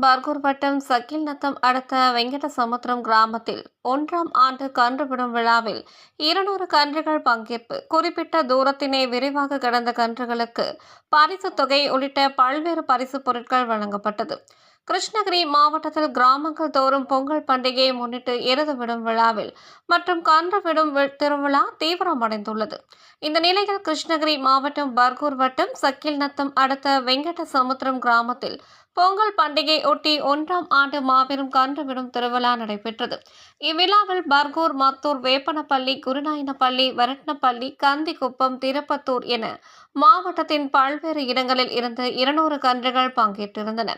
பர்கூர் வட்டம் சக்கில் நத்தம் அடுத்த வெங்கட சமுத்திரம் கிராமத்தில் ஒன்றாம் ஆண்டு கன்றுவிடும் விழாவில் இருநூறு கன்றுகள் பங்கேற்பு. குறிப்பிட்ட தூரத்தினை விரைவாக கடந்த கன்றுகளுக்கு பரிசு தொகை உள்ளிட்ட பல்வேறு பரிசுப் பொருட்கள் வழங்கப்பட்டது. கிருஷ்ணகிரி மாவட்டத்தில் கிராமங்கள் தோறும் பொங்கல் பண்டிகையை முன்னிட்டு எருது விடும் விழாவில் மற்றும் கன்று விடும் வி- திருவிழா தீவிரமடைந்துள்ளது. இந்த நிலையில் கிருஷ்ணகிரி மாவட்டம் பர்கூர் வட்டம் சக்கில் நத்தம் அடுத்த வெங்கட சமுத்திரம் கிராமத்தில் பொங்கல் பண்டிகை ஒட்டி ஒன்றாம் ஆண்டு மாபெரும் கன்று விடும் திருவிழா நடைபெற்றது. இவ்விழாவில் பர்கூர் மத்தூர் வேப்பனப்பள்ளி குருநாயனப்பள்ளி வரட்னப்பள்ளி கந்திக்குப்பம் திருப்பத்தூர் என மாவட்டத்தின் பல்வேறு இடங்களில் இருந்து இருநூறு கன்றுகள் பங்கேற்றிருந்தன.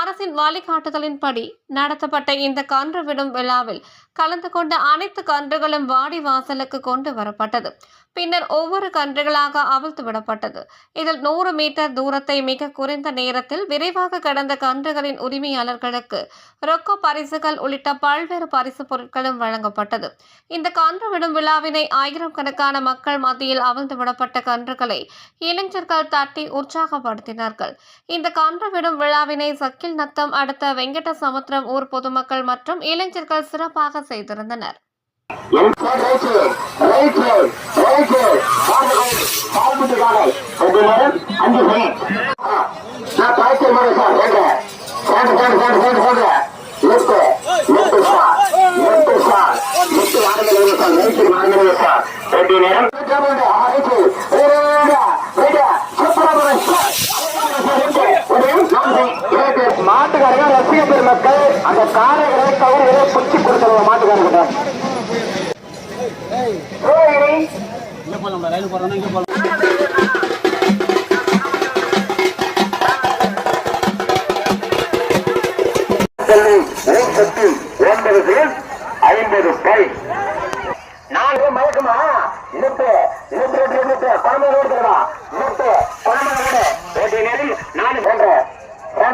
அரசின் வழிகாட்டுதலின்படி நடத்தப்பட்ட இந்த கன்று விடும் விழாவில் கலந்து கொண்ட அனைத்து கன்றுகளும் வாடி வாசலுக்கு கொண்டு வரப்பட்டது. பின்னர் ஒவ்வொரு கன்றுகளாக அவிழ்த்து விடப்பட்டது. இதில் நூறு மீட்டர் தூரத்தை மிக குறைந்த நேரத்தில் விரைவாக கடந்த கன்றுகளின் உரிமையாளர்களுக்கு ரொக்க பரிசுகள் உள்ளிட்ட பல்வேறு பரிசு பொருட்களும் வழங்கப்பட்டது. இந்த கன்று விடும் விழாவினை ஆயிரம் கணக்கான மக்கள் மத்தியில் அவிழ்ந்து விடப்பட்ட கன்றுகளை இளைஞர்கள் தட்டி உற்சாகப்படுத்தினார்கள். இந்த கன்று விடும் விழாவினை சக்கில் நத்தம் அடுத்த வெங்கட சமுத்திரம் ஊர் பொதுமக்கள் மற்றும் இளைஞர்கள் சிறப்பாக செய்திருந்தனர். அஞ்சு மாட்டுக்காரங்க ரசிக பெருமக்கள் அந்த காலைகளை கவுரிகளை பிடிச்சி கொடுத்துருவோம் மாட்டுக்காரங்கிட்ட ரயில் ஒன்பது ஐம்பது பை. நாலு மயக்கமா? நிறுத்து